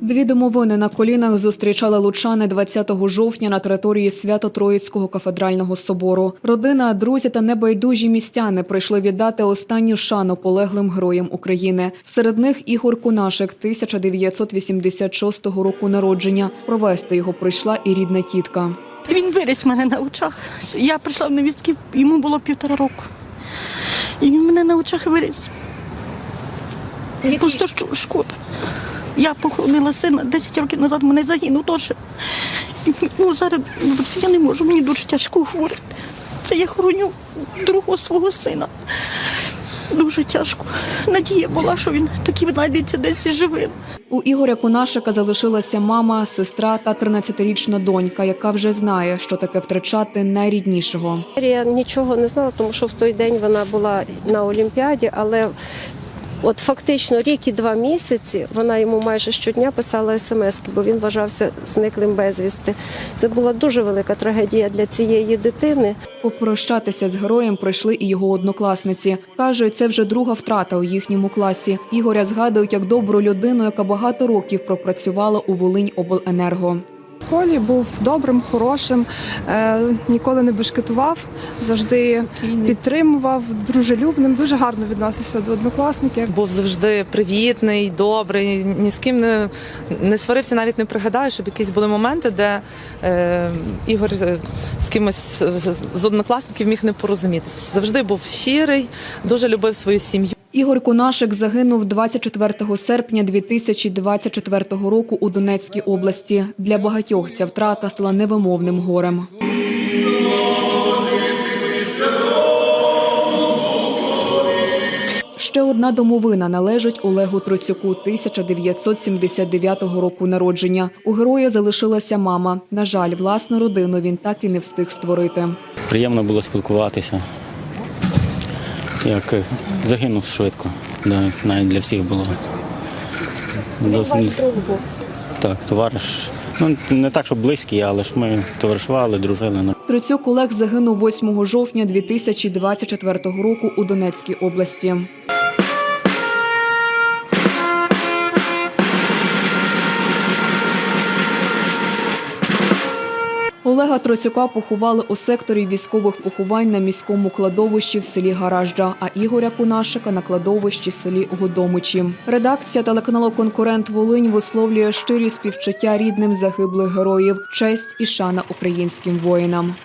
Дві домовини на колінах зустрічали лучани 20 жовтня на території Свято-Троїцького кафедрального собору. Родина, друзі та небайдужі містяни прийшли віддати останню шану полеглим героям України. Серед них Ігор Кунашик, 1986 року народження. Провести його прийшла і рідна тітка. Він виріс в мене на очах. Я прийшла в невістки, йому було півтора року. І він мене на очах виріс. Просто шкода. Я похоронила сина 10 років назад, мене загинув теж. Ну, зараз я не можу, мені дуже тяжко говорити. Це я хороню другого свого сина. Дуже тяжко. Надія була, що він таки знайдеться десь і живим. У Ігоря Кунашика залишилася мама, сестра та 13-річна донька, яка вже знає, що таке втрачати найріднішого. Я нічого не знала, тому що в той день вона була на Олімпіаді, але от фактично рік і два місяці вона йому майже щодня писала смс, бо він вважався зниклим безвісти. Це була дуже велика трагедія для цієї дитини. Попрощатися з героєм прийшли і його однокласниці. Кажуть, це вже друга втрата у їхньому класі. Ігоря згадують як добру людину, яка багато років пропрацювала у Волинь обленерго. Школі був добрим, хорошим, е, ніколи не бешкетував, завжди підтримував, дружелюбним, дуже гарно відносився до однокласників. був завжди привітний, добрий, ні з ким не, не сварився, навіть не пригадаю, щоб якісь були моменти, де е, Ігор з кимось з- з однокласників міг не порозумітися. Завжди був щирий, дуже любив свою сім'ю. Ігор Кунашик загинув 24 серпня 2024 року у Донецькій області. Для багатьох ця втрата стала невимовним горем. Ще одна домовина належить Олегу Троцюку 1979 року народження. У героя залишилася мама. На жаль, власну родину він так і не встиг створити. Приємно було спілкуватися. Як е, загинув швидко. Да, навіть для всіх було. Досить- Так, товариш. Ну, не так, щоб близький, але ж ми товаришували, дружили. Ну, Троцюк Олег загинув 8 жовтня 2024 року у Донецькій області. Олега Троцюка поховали у секторі військових поховань на міському кладовищі в селі Гаражджа, а Ігоря Кунашика на кладовищі в селі Годомичі. Редакція телеканалу Конкурент Волинь висловлює щирі співчуття рідним загиблих героїв, честь і шана українським воїнам.